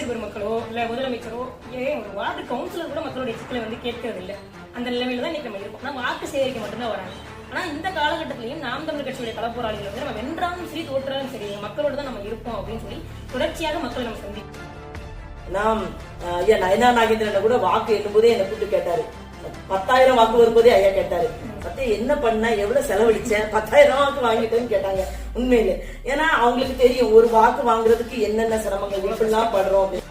அமைச்சர் பெருமக்களோ இல்ல முதலமைச்சரோ ஏன் ஒரு வார்டு கவுன்சிலர் கூட மக்களுடைய சிக்கலை வந்து கேட்கறது இல்ல அந்த நிலைமையில தான் இன்னைக்கு நம்ம இருக்கோம். ஆனால் வாக்கு சேகரிக்க மட்டும்தான் வராங்க ஆனா இந்த காலகட்டத்திலையும் நாம் தமிழ் கட்சியுடைய களப்போராளிகள் வந்து நம்ம வென்றாலும் சரி தோற்றாலும் சரி மக்களோட தான் நம்ம இருப்போம் அப்படின்னு சொல்லி தொடர்ச்சியாக மக்களை நம்ம சந்திப்போம் நாம் ஐயா நயனா நாகேந்திரன் கூட வாக்கு எண்ணும்போதே என்னை கூப்பிட்டு கேட்டாரு. பத்தாயிரம் வாக்கு வரும்போதே ஐயா கேட்டாரு. பத்தி என்ன பண்ண எவ்வளவு செலவழிச்சேன் பத்தாயிரம் வாக்கு வாங்கிட்டேன்னு கேட்டாங்க உண்மையிலே. ஏன்னா அவங்களுக்கு தெரியும் ஒரு வாக்கு வாங்குறதுக்கு என்னென்ன சிரமங்கள் இப்படிலாம் படுறோம் அப்படின்னு.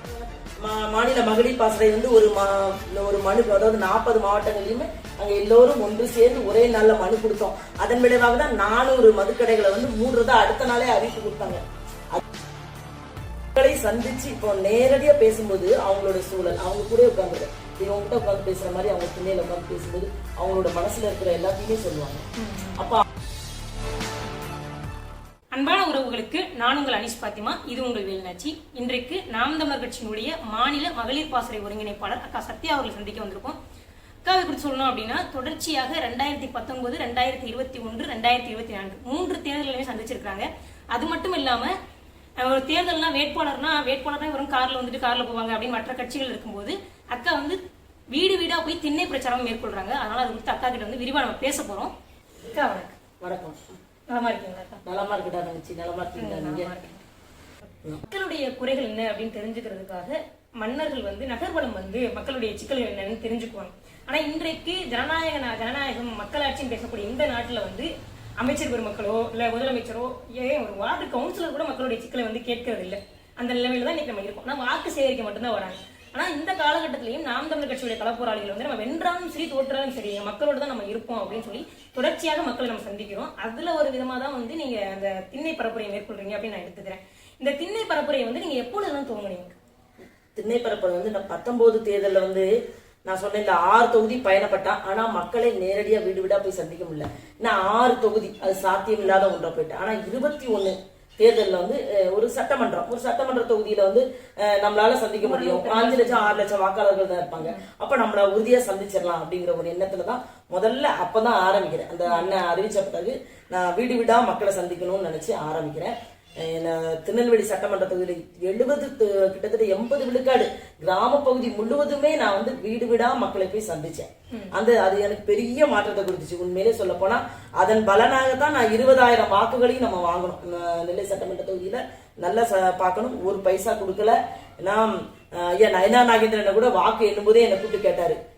மா- மாநில மகளிர் பாசறை வந்து ஒரு மா- ஒரு மனு அதாவது நாற்பது மாவட்டங்களையுமே அங்க எல்லோரும் ஒன்று சேர்ந்து ஒரே நாள்ல மனு கொடுத்தோம். அதன் விளைவாக தான் நானூறு மதுக்கடைகளை வந்து மூடுறதா அடுத்த நாளே அறிவிப்பு கொடுத்தாங்க. மக்களை சந்திச்சு இப்போ நேரடியா பேசும்போது அவங்களோட சூழல் அவங்க கூட உட்காந்துரு இவங்ககிட்ட உட்காந்து பேசுற மாதிரி அவங்க துணையில உட்காந்து பேசும்போது அவங்களோட மனசுல இருக்கிற எல்லாத்தையுமே சொல்லுவாங்க. அப்ப அன்பான உறவுகளுக்கு நான் உங்கள் அனிஷ் பாத்திமா இது உங்கள் வேலுநாச்சி. இன்றைக்கு நாம் தமிழர் கட்சியினுடைய மாநில மகளிர் பாசறை ஒருங்கிணைப்பாளர் அக்கா சத்யா அவர்கள் சந்திக்க வந்திருக்கோம். அக்காவை குறித்து சொல்லணும் அப்படின்னா தொடர்ச்சியாக ரெண்டாயிரத்தி பத்தொன்பது ரெண்டாயிரத்தி இருபத்தி ஒன்று ரெண்டாயிரத்தி இருபத்தி நான்கு மூன்று தேர்தல்களையும் சந்திச்சிருக்காங்க அது மட்டும் இல்லாம ஒரு தேர்தல்னா வேட்பாளர்னா வேட்பாளர்னா வெறும் கார்ல வந்துட்டு கார்ல போவாங்க அப்படின்னு மற்ற கட்சிகள் இருக்கும்போது அக்கா வந்து வீடு வீடா போய் திண்ணை பிரச்சாரம் மேற்கொள்றாங்க. அதனால அது குறித்து அக்கா கிட்ட வந்து விரிவா நம்ம பேச போறோம். அக்கா வணக்கம். வணக்கம். நலமா இருக்கீங்களா நலமா இருக்கட்டா தங்கச்சி. நலமா இருக்கீங்களா நீங்க? மக்களுடைய குறைகள் என்ன அப்படின்னு தெரிஞ்சுக்கிறதுக்காக மன்னர்கள் வந்து நகர்வலம் வந்து மக்களுடைய சிக்கல்கள் என்னன்னு தெரிஞ்சுக்குவாங்க. ஆனா இன்றைக்கு ஜனநாயக ஜனநாயகம் மக்களாட்சின்னு பேசக்கூடிய இந்த நாட்டுல வந்து அமைச்சர் பெருமக்களோ இல்லை முதலமைச்சரோ ஏன் ஒரு வார்டு கவுன்சிலர் கூட மக்களுடைய சிக்கலை வந்து கேட்கறது இல்லை அந்த நிலைமையில தான் இன்னைக்கு நம்ம இருக்கோம். ஆனால் வாக்கு சேகரிக்க மட்டும்தான் வராங்க. ஆனால் இந்த காலகட்டத்திலையும் நாம் தமிழ் கட்சியுடைய களப்போராளிகள் வந்து நம்ம வென்றாலும் சரி தோற்றாலும் சரி மக்களோட தான் நம்ம இருப்போம் அப்படின்னு சொல்லி தொடர்ச்சியாக மக்களை நம்ம சந்திக்கிறோம். அதுல ஒரு விதமாக தான் வந்து நீங்க அந்த திண்ணை பரப்புரையை மேற்கொள்றீங்க அப்படின்னு நான் எடுத்துக்கிறேன். இந்த திண்ணை பரப்புரையை வந்து நீங்க எப்பொழுதெல்லாம் துவங்குனீங்க? பரப்புரை வந்து நான் பத்தொன்பது தேர்தலில் வந்து நான் சொன்னேன் இந்த ஆறு தொகுதி பயணப்பட்டான் ஆனா மக்களை நேரடியா வீடு வீடா போய் சந்திக்க முடியல. நான் ஆறு தொகுதி அது சாத்தியம் இல்லாத ஒன்றா போயிட்டேன் ஆனா இருபத்தி ஒண்ணு தேர்தல்ல வந்து ஒரு சட்டமன்றம் ஒரு சட்டமன்ற தொகுதியில வந்து நம்மளால சந்திக்க முடியும். அஞ்சு லட்சம் ஆறு லட்சம் வாக்காளர்கள் தான் இருப்பாங்க. அப்ப நம்மள உறுதியா சந்திச்சிடலாம் அப்படிங்கிற ஒரு எண்ணத்துல தான் முதல்ல அப்பதான் ஆரம்பிக்கிறேன். அந்த அண்ணன் அறிவிச்ச பிறகு நான் வீடு வீடா மக்களை சந்திக்கணும்னு நினைச்சு ஆரம்பிக்கிறேன். திருநெல்வேலி சட்டமன்ற தொகுதியில் எழுபது கிட்டத்தட்ட எண்பது விழுக்காடு கிராம பகுதி முழுவதுமே நான் வந்து வீடு வீடா மக்களை போய் சந்திச்சேன். அந்த அது எனக்கு பெரிய மாற்றத்தை கொடுத்துச்சு. உண்மையிலே சொல்ல போனா அதன் பலனாக தான் நான் இருபதாயிரம் வாக்குகளையும் நம்ம வாங்கணும். நெல்லை சட்டமன்ற தொகுதியில நல்லா ச- பார்க்கணும். ஒரு பைசா கொடுக்கல. நான் ஐயா நயனா நாகேந்திரனை கூட வாக்கு எண்ணும்போதே என்னை கூப்பிட்டு கேட்டாரு.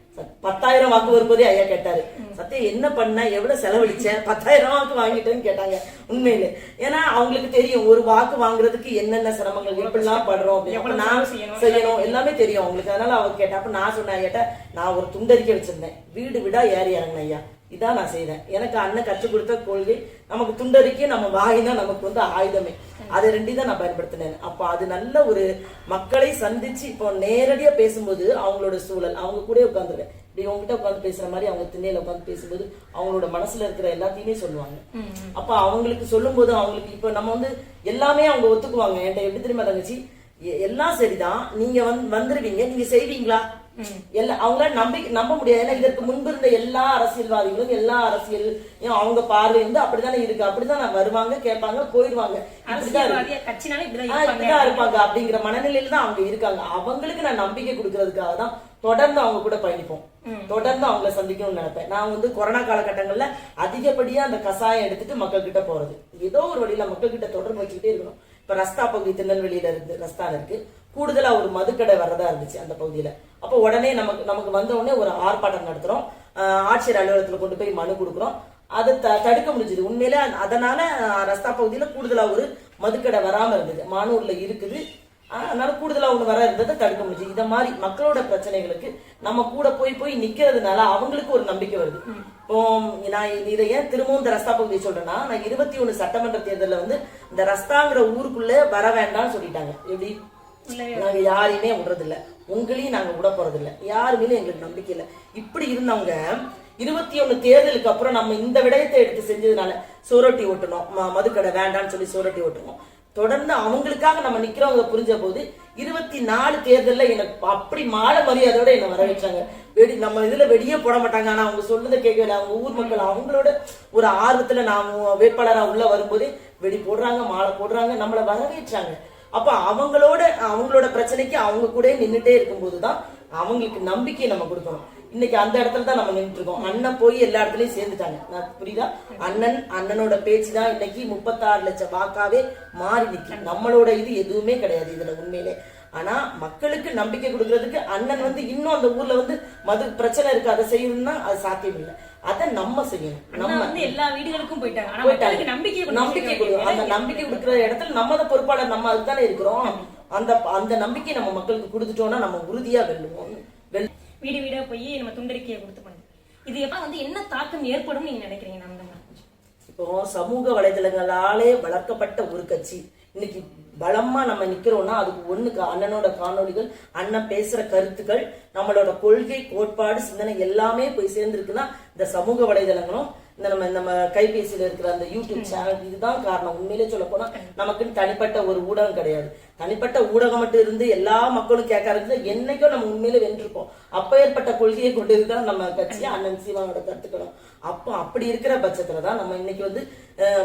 பத்தாயிரம் வாக்கு வரும்போதே ஐயா கேட்டாரு சத்தியம் என்ன பண்ண? எவ்வளவு செலவழிச்சேன் பத்தாயிரம் வாக்கு வாங்கிட்டேன்னு கேட்டாங்க உண்மையிலே. ஏன்னா அவங்களுக்கு தெரியும் ஒரு வாக்கு வாங்குறதுக்கு என்னென்ன சிரமங்கள் எப்படிலாம் படுறோம் அப்படின்னு. நான். செய்யணும் எல்லாமே தெரியும் அவங்களுக்கு. அதனால அவங்க கேட்டா அப்ப நான் சொன்னேன் ஐயாட்ட நான் ஒரு துண்டறிக்கை வச்சிருந்தேன். வீடு வீடா ஏறி இறங்கினேன் ஐயா. இதான் நான் செய்தேன். எனக்கு அண்ணன் கற்றுக் கொடுத்த கொள்கை நமக்கு துண்டறிக்கை நம்ம வாய் தான் நமக்கு வந்து ஆயுதமே. அதை ரெண்டி தான் நான் பயன்படுத்தினேன். அப்போ அது நல்ல ஒரு மக்களை சந்திச்சு இப்போ நேரடியா பேசும்போது அவங்களோட சூழல் அவங்க கூட உட்காந்துருவேன். இப்படி உங்ககிட்ட உட்காந்து பேசுற மாதிரி அவங்க திண்ணையில உட்காந்து பேசும்போது அவங்களோட மனசுல இருக்கிற எல்லாத்தையுமே சொல்லுவாங்க. அப்ப அவங்களுக்கு சொல்லும்போது அவங்களுக்கு இப்ப நம்ம வந்து எல்லாமே அவங்க ஒத்துக்குவாங்க. என்கிட்ட எப்படி தெரியுமா தங்கச்சி? எல்லாம் சரிதான். நீங்க வந்து வந்துருவீங்க. நீங்க செய்வீங்களா? எல்லா அவங்களால நம்பி நம்ப முடியாது. ஏன்னா இதற்கு முன்பு இருந்த எல்லா அரசியல்வாதிகளும் எல்லா அரசியல் அவங்க பார்வை வந்து அப்படித்தானே இருக்கு. அப்படிதான் வருவாங்க கேட்பாங்க போயிடுவாங்க இப்படிதான் இருப்பாங்க. அப்படிங்கிற மனநிலையில தான் அவங்க இருக்காங்க. அவங்களுக்கு நான் நம்பிக்கை கொடுக்கறதுக்காக தான் தொடர்ந்து அவங்க கூட பயணிப்போம். தொடர்ந்து அவங்கள சந்திக்கணும்னு நினைப்பேன். நான் வந்து கொரோனா காலகட்டங்கள்ல அதிகப்படியா அந்த கசாயம் எடுத்துட்டு மக்கள் கிட்ட போறது. ஏதோ ஒரு வழியில மக்கள் கிட்ட தொடர்பு வச்சுக்கிட்டே இருக்கணும். இப்ப ரஸ்தா பகுதி திருநெல்வேலியில இருந்து ரஸ்தான் இருக்கு. கூடுதலா ஒரு மதுக்கடை வர்றதா இருந்துச்சு அந்த பகுதியில. அப்ப உடனே நமக்கு நமக்கு வந்த உடனே ஒரு ஆர்ப்பாட்டம் நடத்துறோம். ஆஹ் ஆட்சியர் அலுவலகத்துல கொண்டு போய் மனு கொடுக்குறோம். அதை த- தடுக்க முடிஞ்சது. உண்மையிலே அதனால ரஸ்தா பகுதியில கூடுதலா ஒரு மதுக்கடை வராம இருந்தது. மானூர்ல இருக்குது. அதனால கூடுதலா ஒண்ணு வர இருந்ததை தடுக்க முடிஞ்சு இத மாதிரி மக்களோட பிரச்சனைகளுக்கு நம்ம கூட போய் போய் நிக்கிறதுனால அவங்களுக்கு ஒரு நம்பிக்கை வருது. இப்போ நான் இது- ஏன் திரும்பவும் இந்த ரஸ்தா பகுதியை சொல்றேன்னா நான் இருபத்தி ஒண்ணு சட்டமன்ற தேர்தல்ல வந்து இந்த ரஸ்தாங்கிற ஊருக்குள்ள வர வேண்டாம்னு சொல்லிட்டாங்க. எப்படி? நாங்கள் யாரையுமே விடுறதில்ல. உங்களையும் நாங்கள் விட போகிறதில்ல யாருமே எங்களுக்கு நம்பிக்கை இல்லை. இப்படி இருந்தவங்க இருபத்தி ஒன்று தேர்தலுக்கு அப்புறம் நம்ம இந்த விடயத்தை எடுத்து செஞ்சதுனால சோரட்டி ஓட்டணும். ம- மதுக்கடை வேண்டாம்னு சொல்லி சோரட்டி ஓட்டணும். தொடர்ந்து அவங்களுக்காக நம்ம நிக்கிறவங்க புரிஞ்ச போது இருபத்தி நாலு தேர்தலில் எனக்கு அப்படி மாலை மரியாதையோட என்ன வரவேற்றாங்க வெடி நம்ம இதுல வெடியே போட மாட்டாங்க. ஆனா அவங்க சொல்றதை கேட்கல. அவங்க ஊர் மக்கள் அவங்களோட ஒரு ஆர்வத்துல நான் வேட்பாளராக உள்ள வரும்போதே வெடி போடுறாங்க மாலை போடுறாங்க நம்மளை வரவேற்றாங்க. அப்ப அவங்களோட அவங்களோட பிரச்சனைக்கு அவங்க கூட நின்னுட்டே இருக்கும்போது தான் அவங்களுக்கு நம்பிக்கையை நம்ம கொடுக்கணும். இன்னைக்கு அந்த இடத்துல தான் நம்ம நின்றுட்டு இருக்கோம் அண்ணன் போய் எல்லா இடத்துலயும் சேர்ந்துட்டாங்க. நான் புரியுதா? அண்ணன் அண்ணனோட பேச்சு தான் இன்னைக்கு முப்பத்தாறு லட்சம் வாக்காவே மாறி நிற்கும் நம்மளோட இது எதுவுமே கிடையாது இதுல உண்மையிலே. ஆனா மக்களுக்கு நம்பிக்கை கொடுக்கறதுக்கு அண்ணன் வந்து இன்னும் அந்த ஊர்ல வந்து மது பிரச்சனை இருக்கு அதை செய்யணும்னா அது சாத்தியம் இல்லை அதை நம்ம செய்யணும். நம்ம வந்து எல்லா வீடுகளுக்கும் போயிட்டாங்க. ஆனா போயிட்டாங்க. மக்களுக்கு நம்பிக்கை நம்பிக்கை வேண்டிய கொடு அந்த நம்பிக்கை கொடுக்கிற இடத்துல நம்ம தான் பொறுப்பாளர் நம்ம அதுதானே இருக்கிறோம். அந்த அந்த நம்பிக்கை நம்ம மக்களுக்கு கொடுத்துட்டோம்னா நம்ம உறுதியா வெல்லுவோம். வெல் வீடு வீடா போய் நம்ம துண்டறிக்கையை கொடுத்து பண்ணுங்க. இது எப்ப வந்து என்ன தாக்கம் ஏற்படும் நீங்க நினைக்கிறீங்க? நம்ம இப்போ சமூக வலைதளங்களாலே வளர்க்கப்பட்ட ஒரு கட்சி. இன்னைக்கு பலமா நம்ம நிக்கிறோம்னா அதுக்கு ஒண்ணுக்கு அண்ணனோட காணொளிகள் அண்ணன் பேசுற கருத்துக்கள் நம்மளோட கொள்கை கோட்பாடு சிந்தனை எல்லாமே போய் சேர்ந்திருக்குன்னா இந்த சமூக வலைதளங்களும் இந்த நம்ம நம்ம கைபேசியில இருக்கிற அந்த யூடியூப் சேனல் இதுதான் காரணம். உண்மையிலே சொல்ல போனா நமக்குன்னு தனிப்பட்ட ஒரு ஊடகம் கிடையாது. தனிப்பட்ட ஊடகம் மட்டும் இருந்து எல்லா மக்களும் கேட்கறது என்னைக்கோ நம்ம உண்மையில வென்றிருப்போம். அப்ப ஏற்பட்ட கொள்கையை கொண்டு தான் நம்ம கட்சி அண்ணன் சீமானோட கருத்துக்களும். அப்போ அப்படி இருக்கிற பட்சத்துல தான் நம்ம இன்னைக்கு வந்து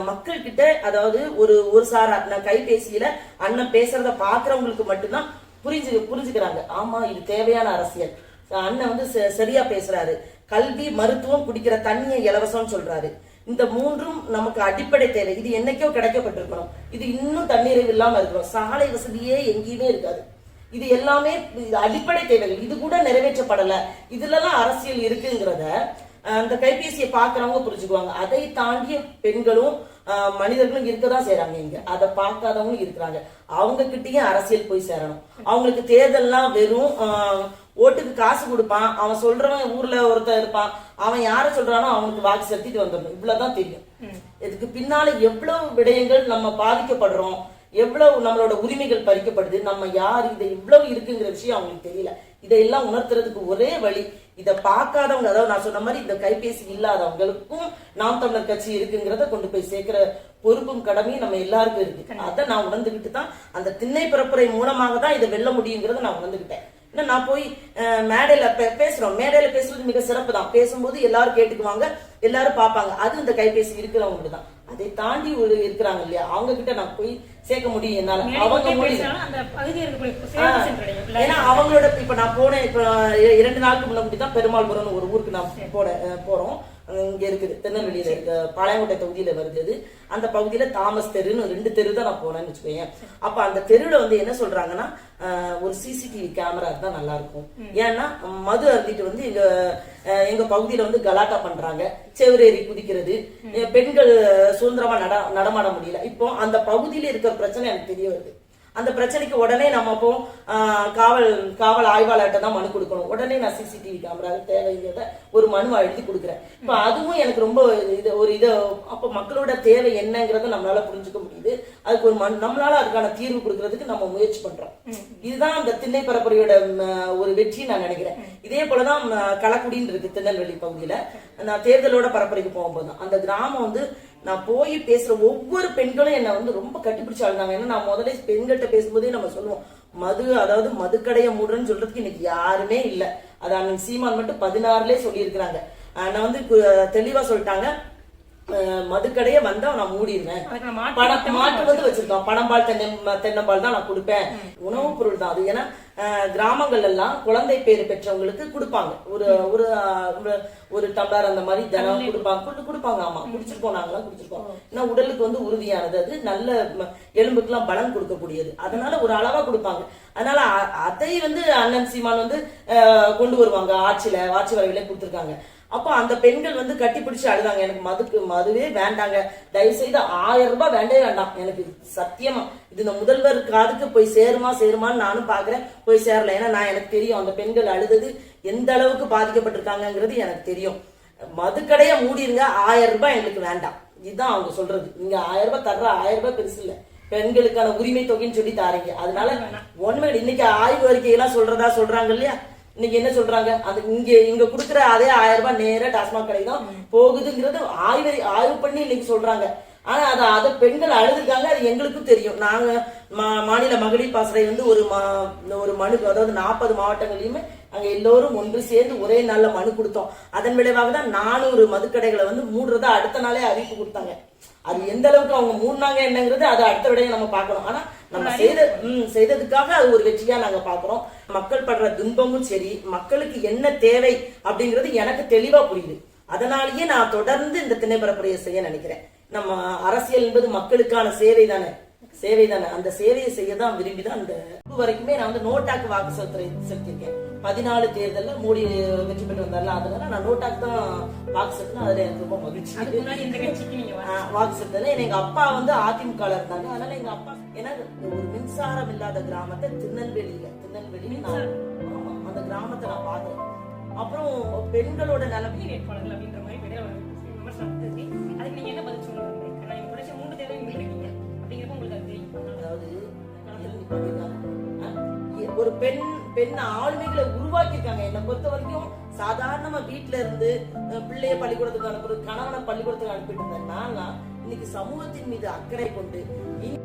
மக்கள் கிட்ட அதாவது ஒரு ஒரு சாரா நான் கைபேசியில அண்ணன் பேசுறத பாக்குறவங்களுக்கு மட்டும்தான் புரிஞ்சு புரிஞ்சுக்கிறாங்க. ஆமா இது தேவையான அரசியல். அண்ணன் வந்து ச- சரியா பேசுறாரு. கல்வி மருத்துவம் குடிக்கிற தண்ணியை இலவசம்னு சொல்றாரு. இந்த மூன்றும் நமக்கு அடிப்படை தேவை. இது என்னைக்கோ கிடைக்கப்பட்டிருக்கணும். இது இன்னும் தண்ணீர் இல்லாம இருக்கணும். சாலை வசதியே எங்கேயுமே இருக்காது. இது எல்லாமே அடிப்படை தேவைகள். இது கூட நிறைவேற்றப்படல. இதுலலாம் அரசியல் இருக்குங்கிறத அந்த கைபேசியை பாக்குறவங்க புரிஞ்சுக்குவாங்க. அதை தாண்டிய பெண்களும் மனிதர்களும் இருக்கதான் செய்றாங்க இங்க. அதை பார்க்காதவங்களும் இருக்கிறாங்க. அவங்க கிட்டயும் அரசியல் போய் சேரணும். அவங்களுக்கு தேர்தல்லாம் வெறும் ஓட்டுக்கு காசு கொடுப்பான். அவன் சொல்றவன் ஊர்ல ஒருத்தன் இருப்பான். அவன் யார சொல்றானோ அவனுக்கு வாக்கு செலுத்திட்டு வந்துடணும். இவ்வளவுதான் தெரியும். இதுக்கு பின்னால எவ்வளவு விடயங்கள் நம்ம பாதிக்கப்படுறோம் எவ்வளவு நம்மளோட உரிமைகள் பறிக்கப்படுது நம்ம யார் இது இவ்வளவு இருக்குங்கிற விஷயம் அவங்களுக்கு தெரியல. இதையெல்லாம் உணர்த்துறதுக்கு ஒரே வழி இதை பார்க்காதவங்க அதாவது நான் சொன்ன மாதிரி இந்த கைபேசி இல்லாதவங்களுக்கும் நாம் தமிழர் கட்சி இருக்குங்கிறத கொண்டு போய் சேர்க்கிற பொறுப்பும் கடமையும் நம்ம எல்லாருக்கும் இருக்கு. அதை நான் உணர்ந்துகிட்டு தான் அந்த திண்ணை பரப்புரை மூலமாக தான் இதை வெல்ல முடியுங்கிறத நான் உணர்ந்துகிட்டேன். இன்னும் நான் போய் மேடையில பேசுறோம். மேடையில பேசுறது மிக சிறப்பு தான் பேசும்போது எல்லாரும் கேட்டுக்குவாங்க எல்லாரும் பார்ப்பாங்க. அது இந்த கைபேசி இருக்கிறவங்களுக்கு தான். அதை தாண்டி ஒரு இருக்கிறாங்க இல்லையா? அவங்க கிட்ட நான் போய் சேர்க்க முடியும் என்னால. அவங்க சென்றடையும் ஏன்னா அவங்களோட இப்ப நான் போனேன் இப்ப இரண்டு நாளுக்கு முன்னாடி தான் பெருமாள்புரம்னு ஒரு ஊருக்கு நான் அஹ் போறோம். இங்க இருக்குது திருநெல்வேலியில இருக்க பாளையங்கோட்டை தொகுதியில வருது அது. அந்த பகுதியில தாமஸ் தெருன்னு ரெண்டு தெரு தான் நான் போனேன்னு வச்சுக்கோங்க. அப்ப அந்த தெருவுல வந்து என்ன சொல்றாங்கன்னா அஹ், ஒரு சிசிடிவி கேமரா இருந்தா நல்லா இருக்கும் ஏன்னா மது அருந்திட்டு வந்து எங்க அஹ், எங்க பகுதியில வந்து கலாட்டா பண்றாங்க. செவரேறி குதிக்கிறது. பெண்கள் சுதந்திரமா நட நடமாட முடியல. இப்போ அந்த பகுதியில இருக்கிற பிரச்சனை எனக்கு தெரிய வருது. அந்த பிரச்சனைக்கு உடனே நம்ம அப்போ காவல் காவல் ஆய்வாளர்கிட்ட தான் மனு கொடுக்கணும். உடனே நான் சிசிடிவி கேமரா தேவைங்கிறத ஒரு மனுவா எழுதி கொடுக்குறேன். இப்போ அதுவும் எனக்கு ரொம்ப இது ஒரு இது அப்போ மக்களோட தேவை என்னங்கிறத நம்மளால புரிஞ்சுக்க முடியுது. அதுக்கு ஒரு மனு நம்மளால அதுக்கான தீர்வு கொடுக்கறதுக்கு நம்ம முயற்சி பண்றோம். இதுதான் அந்த திண்ணை பரப்புரையோட ஒரு வெற்றி நான் நினைக்கிறேன். இதே போலதான் களக்குடின்னு இருக்கு திருநெல்வேலி பகுதியில. நான் தேர்தலோட பரப்புரைக்கு போகும்போது தான். அந்த கிராமம் வந்து நான் போய் பேசுற ஒவ்வொரு பெண்களும் என்னை வந்து ரொம்ப கட்டிப்பிடிச்சு ஆளுந்தாங்க ஏன்னா நான் முதல்ல பெண்கள்கிட்ட பேசும்போதே நம்ம சொல்லுவோம் மது அதாவது மதுக்கடையை மூடுறேன்னு சொல்றதுக்கு இன்னைக்கு யாருமே இல்லை. அது அண்ணன் சீமான் மட்டும் பதினாறுலேயே சொல்லியிருக்கிறாங்க. நான் வந்து தெளிவா சொல்லிட்டாங்க. மதுக்கடையை வந்தா நான் மூடிடுவேன் பணம் மாற்று வந்து வச்சிருக்கோம். பணம்பால் தென்னை தென்னம்பால் தான் நான் கொடுப்பேன். உணவுப் பொருள் தான் அது. ஏன்னா கிராமங்கள் எல்லாம் குழந்தை பேரு பெற்றவங்களுக்கு கொடுப்பாங்க. ஒரு ஒரு ஒரு- டம்ளர் அந்த மாதிரி தினம் கொடுப்பாங்க. கொடு- கொடுப்பாங்க. ஆமா. குடிச்சிருப்போம். நாங்களாம் குடிச்சிருப்போம். ஏன்னா உடலுக்கு வந்து உறுதியானது. அது நல்ல ம- எலும்புக்கெல்லாம் பலம் கொடுக்கக்கூடியது. அதனால ஒரு அளவா கொடுப்பாங்க. அதனால அதை வந்து அண்ணன் சீமான் வந்து கொண்டு வருவாங்க. ஆட்சியில ஆட்சி வரைவிலே கொடுத்துருக்காங்க. அப்போ அந்த பெண்கள் வந்து கட்டி பிடிச்சு அழுதாங்க. எனக்கு மதுக்கு மதுவே வேண்டாங்க. தயவு செய்து ஆயிரம் ரூபாய் வேண்டவே வேண்டாம். எனக்கு சத்தியமா. இது இந்த முதல்வர் காதுக்கு போய் சேருமா சேருமான்னு நானும் பாக்குறேன். போய் சேரல. ஏன்னா நான் எனக்கு தெரியும். அந்த பெண்கள் அழுதது எந்த அளவுக்கு பாதிக்கப்பட்டிருக்காங்கங்கிறது எனக்கு தெரியும். மதுக்கடையை மூடிருங்க. ஆயிரம் ரூபாய் எங்களுக்கு வேண்டாம். இதுதான் அவங்க சொல்றது. நீங்க ஆயிரம் ரூபாய் தர்ற ஆயிரம் ரூபாய் பெருசு இல்ல. பெண்களுக்கான உரிமை தொகைன்னு சொல்லி தாரீங்க. அதனால இல்லை. இன்னைக்கு ஆய்வு அறிக்கையெல்லாம் சொல்றதா சொல்றாங்க இல்லையா? இன்னைக்கு என்ன சொல்றாங்க? அது இங்க இங்க குடுக்குற அதே ஆயிரம் ரூபாய் நேரா டாஸ்மாக் கடை தான் போகுதுங்கிறது ஆய்வு ஆய்வு பண்ணி இன்னைக்கு சொல்றாங்க. ஆனா அது அதை பெண்கள் அழுதுருக்காங்க அது எங்களுக்கும் தெரியும். நாங்க மா- மாநில மகளிர் பாசறை வந்து ஒரு மா- ஒரு மனு அதாவது நாற்பது மாவட்டங்களையுமே அங்க எல்லோரும் ஒன்று சேர்ந்து ஒரே நாள்ல மனு கொடுத்தோம். அதன் விளைவாக தான் நானூறு மதுக்கடைகளை வந்து மூடுறதா அடுத்த நாளே அறிவிப்பு கொடுத்தாங்க. அது எந்த அளவுக்கு அவங்க மூணாங்க என்னங்கிறது அது அடுத்த விடையை நம்ம பார்க்கணும். ஆனா நம்ம செய்த ம், செய்ததுக்காக அது ஒரு வெற்றியா நாங்க பாக்குறோம் மக்கள் படுற துன்பமும் சரி மக்களுக்கு என்ன தேவை அப்படிங்கிறது எனக்கு தெளிவா புரியுது. அதனாலேயே நான் தொடர்ந்து இந்த திணைப்பரப்புரையை செய்ய நினைக்கிறேன். நம்ம அரசியல் என்பது மக்களுக்கான சேவை தானே? சேவை தானே. அந்த சேவையை செய்ய தான் விரும்பி தான் அந்த வரைக்குமே நான் வந்து நோட்டாக்கு வாக்கு செலுத்த செலுத்திருக்கேன் பதினாலு தேர்தல்ல மோடி வெற்றி பெற்று வந்தார்ல அதனால நான் நோட்டாக்கு தான் வாக்கு செலுத்தினேன். அதுல எனக்கு ரொம்ப மகிழ்ச்சி. வாக்கு செலுத்தல. எங்க அப்பா வந்து அதிமுக இருந்தாங்க. அதனால எங்க அப்பா ஏன்னா ஒரு மின்சாரம் இல்லாத கிராமத்தை திருநெல்வேலியில திருநெல்வேலி அந்த கிராமத்தை நான் பார்த்தேன். அப்புறம் பெண்களோட நிலைமை வேட்பாளர்கள் அப்படின்ற மாதிரி விட விமர்சனம் அதுக்கு நீங்க என்ன பதில் சொல்லுங்க மூன்று தேர்தல் அப்படிங்கிறப்ப உங்களுக்கு அது தெரியும். அதாவது ஒரு பெண் பெண் ஆளுமைகளை உருவாக்கியிருக்காங்க. என்னை பொறுத்த வரைக்கும் சாதாரணமா வீட்டுல இருந்து அஹ் பிள்ளைய பள்ளிக்கூடத்துக்கு அனுப்புறது கணவனை பள்ளிக்கூடத்துக்கு அனுப்பிட்டு இருந்த நான் இன்னைக்கு சமூகத்தின் மீது அக்கறை கொண்டு இனி